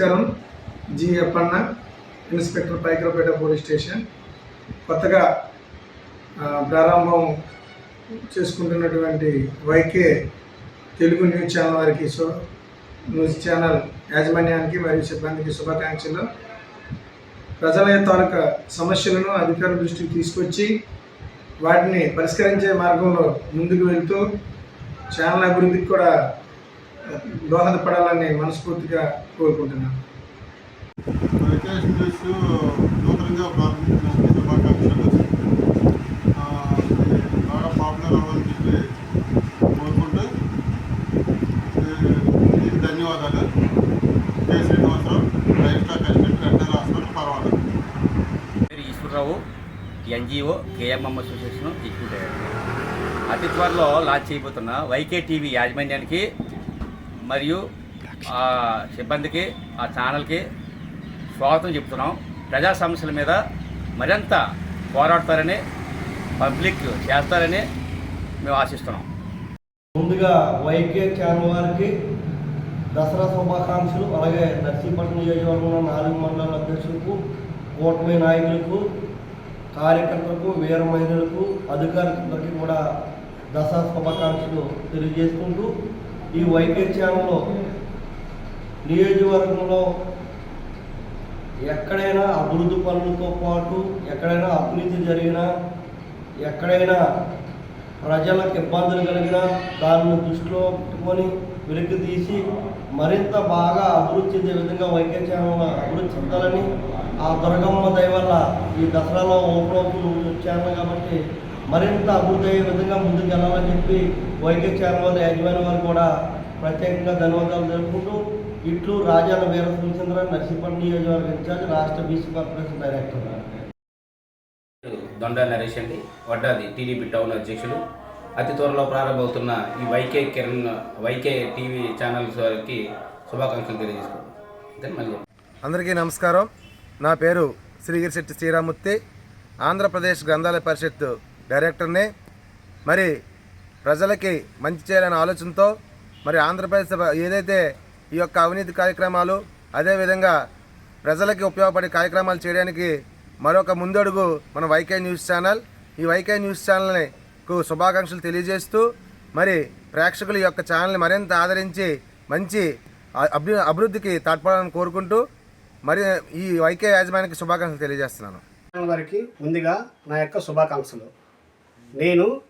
నమస్కారం. G Appanna inspector Paikarapeta police station. కొత్తగా ప్రారంభం చేసుకుంటున్నటువంటి వైకే తెలుగు న్యూస్ ఛానల్ వారికి సో న్యూస్ ఛానల్ యాజమాన్యానికి మరియు సిబ్బందికి శుభాకాంక్షలు. ప్రజల తాలూకా సమస్యలను అధికారుల దృష్టికి తీసుకొచ్చి వాటిని పరిష్కరించే మార్గంలో ముందుకు వెళ్తూ ఛానల్ అభివృద్ధికి కూడా దోహదపడాలని మనస్ఫూర్తిగా కోరుకుంటున్నాను. న్యూస్ నూతనంగా ప్రారంభించినందుకు శుభాకాంక్షలు బాగా పాపులర్ అవ్వాలని చెప్పి కోరుకుంటూ మీకు ధన్యవాదాలు K Srinivasarao life stock assistant వెంటనే హాస్పిటల్ పర్వాలేదు పేరు Eswararao NGO KMM association executive అతి త్వరలో లాంచ్ చేయబోతున్న వైకే టీవీ యాజమాన్యానికి మరియు ఆ సిబ్బందికి ఆ ఛానల్కి స్వాగతం చెప్తున్నాం. ప్రజా సమస్యల మీద మరింత పోరాడతారని పబ్లిక్ చేస్తారని మేము ఆశిస్తున్నాం. ముందుగా వైకే ఛానల్ వారికి దసరా శుభాకాంక్షలు అలాగే నర్సీపట్నం నియోజకవర్గంలో నాలుగు మండలాల అధ్యక్షులకు కూటమి నాయకులకు కార్యకర్తలకు వీర మహిళలకు అధికారులందరికీ కూడా దసరా శుభాకాంక్షలు తెలియజేసుకుంటూ ఈ వైకే నియోజకవర్గంలో ఎక్కడైనా అభివృద్ధి పనులతో పాటు ఎక్కడైనా అవినీతి జరిగినా ఎక్కడైనా ప్రజలకు ఇబ్బందులు కలిగినా దాన్ని దృష్టిలో పెట్టుకొని వెలికి తీసి మరింత బాగా అభివృద్ధి చెందే విధంగా వైద్య ఛానల్ అభివృద్ధి చెందాలని ఆ దుర్గమ్మ దయ వల్ల ఈ దసరాలో ఓపెన్ ఛానల్ కాబట్టి మరింత అభివృద్ధి అయ్యే విధంగా ముందుకు వెళ్ళాలని చెప్పి వైద్య ఛానల్ వారి యాజమాన్యం వారు కూడా ప్రత్యేకంగా ధన్యవాదాలు తెలుపుకుంటూ ఇట్లు రాజాన వీర సుచంద్ర నర్సీపట్నం నియోజకవర్గ ఇన్ఛార్జ్ రాష్ట్ర బీసీ కార్పొరేషన్ డైరెక్టర్ దొండ నరేష్ అండి వడ్డాది టీడీపీ టౌన్ అధ్యక్షులు. అతి త్వరలో ప్రారంభమవుతున్న ఈ YK Kiran YK TV channels వారికి శుభాకాంక్షలు తెలియజేసుకుంటాం అందరికీ నమస్కారం. నా పేరు శ్రీగిరిశెట్టి శ్రీరామూర్తి ఆంధ్రప్రదేశ్ గ్రంథాలయ పరిషత్ డైరెక్టర్ని. మరి ప్రజలకి మంచి చేయాలనే ఆలోచనతో మరి ఆంధ్రప్రదేశ్ ఏదైతే ఈ యొక్క అవినీతి కార్యక్రమాలు అదేవిధంగా ప్రజలకి ఉపయోగపడే కార్యక్రమాలు చేయడానికి మరొక ముందడుగు మన వైకే న్యూస్ ఛానల్. ఈ వైకే న్యూస్ ఛానల్ని కు శుభాకాంక్షలు తెలియజేస్తూ మరి ప్రేక్షకులు ఈ యొక్క ఛానల్ని మరింత ఆదరించి మంచి అభి అభివృద్ధికి తోడ్పడాలని కోరుకుంటూ మరి ఈ వైకే యాజమాన్యానికి శుభాకాంక్షలు తెలియజేస్తున్నాను. వారికి ముందుగా నా యొక్క శుభాకాంక్షలు. నేను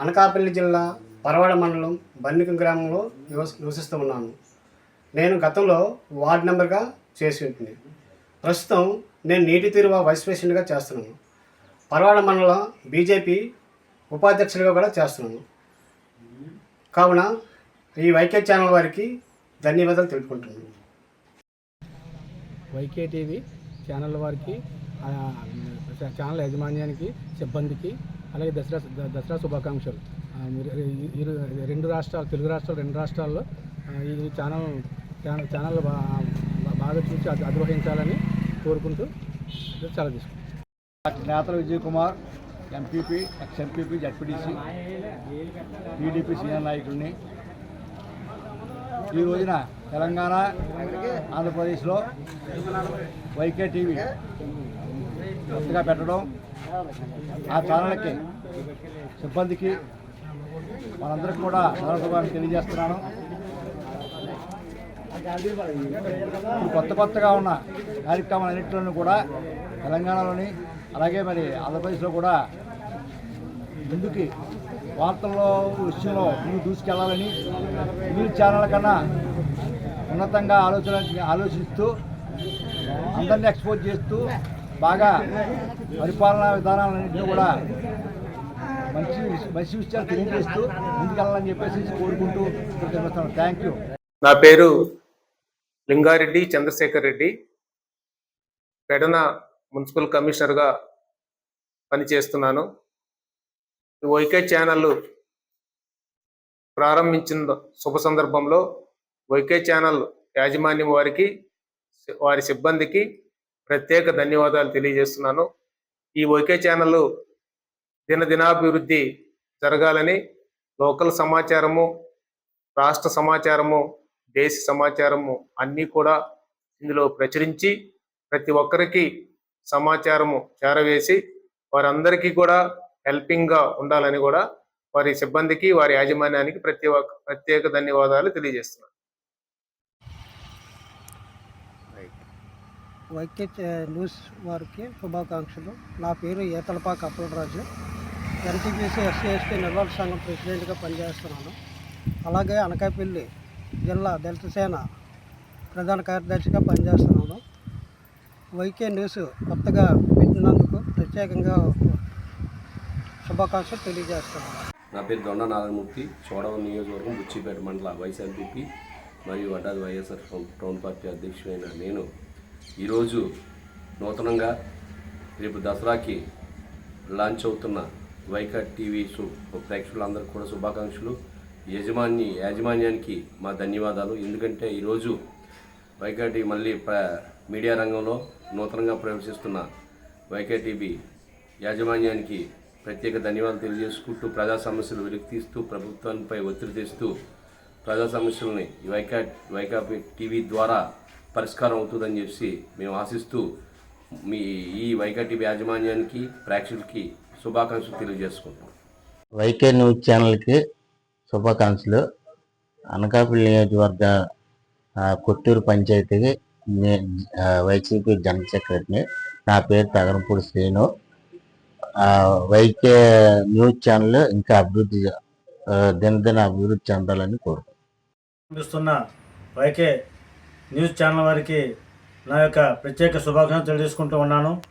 అనకాపల్లి జిల్లా పరవాడ మండలం బన్నికం గ్రామంలో నివసిస్తూ ఉన్నాను. నేను గతంలో వార్డ్ మెంబర్గా చేసి ఉంటుంది. ప్రస్తుతం నేను నీటి తీరువ వైస్ ప్రెసిడెంట్గా చేస్తున్నాను. పరవాడ మండలం బీజేపీ ఉపాధ్యక్షులుగా కూడా చేస్తున్నాను. కావున ఈ వైకే ఛానల్ వారికి ధన్యవాదాలు తెలుపుకుంటున్నాను. వైకే టీవీ ఛానల్ వారికి ఛానల్ యాజమాన్యానికి సిబ్బందికి అలాగే దసరా దసరా శుభాకాంక్షలు. రెండు రాష్ట్రాలు తెలుగు రాష్ట్రాలు రెండు రాష్ట్రాల్లో ఈ ఛానల్ ఛానల్ ఛానల్ బాగా చూసి అధిరోహించాలని కోరుకుంటూ చాలా తీసుకుంటాం నేతల Vijay Kumar MPP ex MPP ZPTC TDP senior నాయకుడిని. ఈ రోజున తెలంగాణ ఆంధ్రప్రదేశ్లో వైకే టీవీ. కొత్తగా పెట్టడం ఆ ఛానల్కి సిబ్బందికి మనందరికి కూడా సందర్భాన్ని తెలియజేస్తున్నాను. కొత్త కొత్తగా ఉన్న కార్యక్రమాలన్నింటిలోనూ కూడా తెలంగాణలోని అలాగే మరి ఆంధ్రప్రదేశ్లో కూడా ముందుకి వార్తల్లో విషయంలో ముందు దూసుకెళ్ళాలని న్యూస్ ఛానల్ కన్నా ఉన్నతంగా ఆలోచన ఆలోచిస్తూ అందరినీ ఎక్స్పోజ్ చేస్తూ బాగా పరిపాలనా విధానాలన్నింటినీ కూడా మంచి మంచి విషయాలు తెలియజేస్తూ ముందుకెళ్ళాలని చెప్పేసి కోరుకుంటూ థ్యాంక్ యూ నా పేరు లింగారెడ్డి చంద్రశేఖర్ రెడ్డి. పెడన మున్సిపల్ కమిషనర్గా పనిచేస్తున్నాను. వైకే ఛానల్ ప్రారంభించిన శుభ సందర్భంలో వైకే ఛానల్ యాజమాన్యం వారికి వారి సిబ్బందికి ప్రత్యేక ధన్యవాదాలు తెలియజేస్తున్నాను. ఈ ఒకే ఛానల్ దినదినాభివృద్ధి జరగాలని లోకల్ సమాచారము రాష్ట్ర సమాచారము దేశ సమాచారము అన్నీ కూడా ఇందులో ప్రచురించి ప్రతి ఒక్కరికి సమాచారము చేరవేసి వారందరికీ కూడా హెల్పింగ్గా ఉండాలని కూడా వారి సిబ్బందికి వారి యాజమాన్యానికి ప్రతి ఒక్క ప్రత్యేక ధన్యవాదాలు తెలియజేస్తున్నాను. వైకే న్యూస్ వారికి శుభాకాంక్షలు. నా పేరు Etalapaka Appalaraju. NTPC SC ST నిర్వాహక సంఘం ప్రెసిడెంట్గా పనిచేస్తున్నాను. అలాగే అనకాపల్లి జిల్లా దళిత సేన ప్రధాన కార్యదర్శిగా పనిచేస్తున్నాను. వైకే న్యూస్ కొత్తగా పెట్టినందుకు ప్రత్యేకంగా శుభాకాంక్షలు తెలియజేస్తున్నాను. నా పేరు దొండ నారాయణమూర్తి చోడవరం నియోజకవర్గం బుచ్చిపేట మండల వైస్ మరియు అడ్డాది వైఎస్ఆర్ టౌన్ పార్టీ అధ్యక్షుడైన నేను ఈరోజు నూతనంగా రేపు దసరాకి లాంచ్ అవుతున్న వైకా టీవీ సు ప్రేక్షకులందరికీ కూడా శుభాకాంక్షలు. యజమాని యాజమాన్యానికి మా ధన్యవాదాలు. ఎందుకంటే ఈరోజు వైకా టీవీ మళ్ళీ ప్ర మీడియా రంగంలో నూతనంగా ప్రవేశిస్తున్న వైకా టీవీ యాజమాన్యానికి ప్రత్యేక ధన్యవాదాలు తెలియజేసుకుంటూ ప్రజా సమస్యలు వెలికి తీస్తూ ప్రభుత్వంపై ఒత్తిడి తెస్తూ ప్రజా సమస్యలని వైకా వైకా టీవీ ద్వారా పరిష్కారం అవుతుందని చెప్పి మేము ఆశిస్తూ మీ ఈ వైకా టీవీ యాజమాన్యానికి ప్రేక్షకులకి శుభాకాంక్షలు తెలియజేసుకుంటాం వైకే న్యూస్ ఛానల్కి శుభాకాంక్షలు. అనకాపల్లి నియోజకవర్గ కొత్తూరు పంచాయతీకి వైసీపీ జనరల్ సెక్రటరీని నా పేరు Tagarampudi Srinu. YK news channel ఇంకా అభివృద్ధి దినదిన అభివృద్ధి చెందాలని కోరుకుంటున్నాను చూస్తున్న వైకే న్యూస్ ఛానల్ వారికి నా యొక్క ప్రత్యేక శుభాకాంక్షలు తెలియజేసుకుంటూ ఉన్నాను.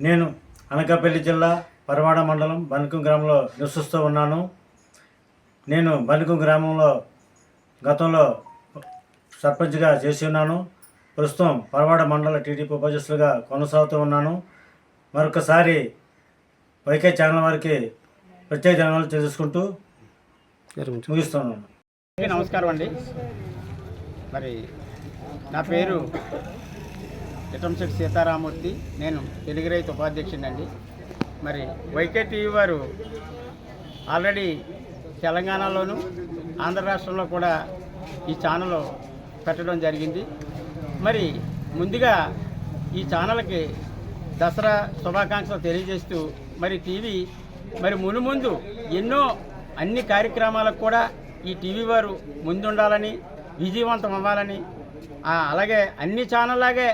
నేను అనకాపల్లి జిల్లా పరవాడ మండలం బనకం గ్రామంలో నివసిస్తూ ఉన్నాను. నేను బనకం గ్రామంలో గతంలో సర్పంచ్గా చేసి ఉన్నాను. ప్రస్తుతం పరవాడ మండల టీడీపీ ఉపాధ్యక్షులుగా కొనసాగుతూ ఉన్నాను. మరొకసారి వైకే ఛానల్ వారికి ప్రత్యేక ధన్యవాదాలు తెలుసుకుంటూ ముగిస్తున్నాను. నమస్కారం అండి. మరి నా పేరు ఇటంశెట్టి సీతారామూర్తి. నేను తెలుగు రైతు ఉపాధ్యక్షుడండి మరి వైకే టీవీ వారు ఆల్రెడీ తెలంగాణలోను ఆంధ్ర రాష్ట్రంలో కూడా ఈ ఛానల్ పెట్టడం జరిగింది. మరి ముందుగా ఈ ఛానల్కి దసరా శుభాకాంక్షలు తెలియజేస్తూ మరి టీవీ మరి మునుముందు ఎన్నో అన్ని కార్యక్రమాలకు కూడా ఈ టీవీ వారు ముందుండాలని విజయవంతం అవ్వాలని అలాగే అన్ని ఛానల్ లాగే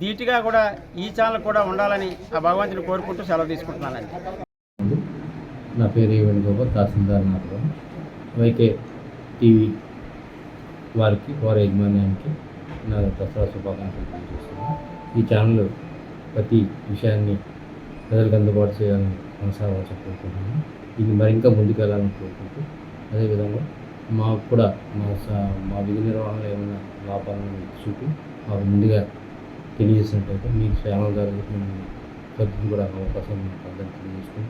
ధీటుగా కూడా ఈ ఛానల్ కూడా ఉండాలని ఆ భగవంతుని కోరుకుంటూ సెలవు తీసుకుంటున్నానండి. నా పేరు వేణుగోపాల్ తహసీల్దార్ నాథరావు వైకే టీవీ వారికి వారి యజమాన్యానికి నా దసరా శుభాకాంక్షలు తెలియజేస్తున్నాను. ఈ ఛానల్ ప్రతి విషయాన్ని ప్రజలకు అందుబాటు చేయాలని కొనసాగాలని కోరుకుంటున్నాను ఇది మరింకా ముందుకెళ్ళాలని కోరుకుంటూ అదేవిధంగా మాకు కూడా మా స- మా విధి నిర్వహణలో ఏమైనా లాభాలను చూపి మాకు ముందుగా తెలియజేసినట్టయితే మీ ఛానల్ ద్వారా మేము ఖర్చులు కూడా అవకాశం మాకు అందరికీ తెలియజేసుకుని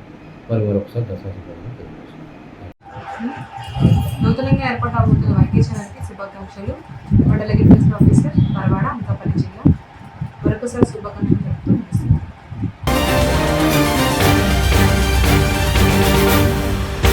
వారి మరొకసారి దసరా శుభాకాంక్షలు నూతనంగా ఏర్పాటు అవుతున్న వైద్యశాలకి శుభాకాంక్షలు. మండల అగ్రికల్చర్ ఆఫీసర్ పరవాడ అనకాపల్లి జిల్లా. మరొకసారి శుభాకాంక్షలు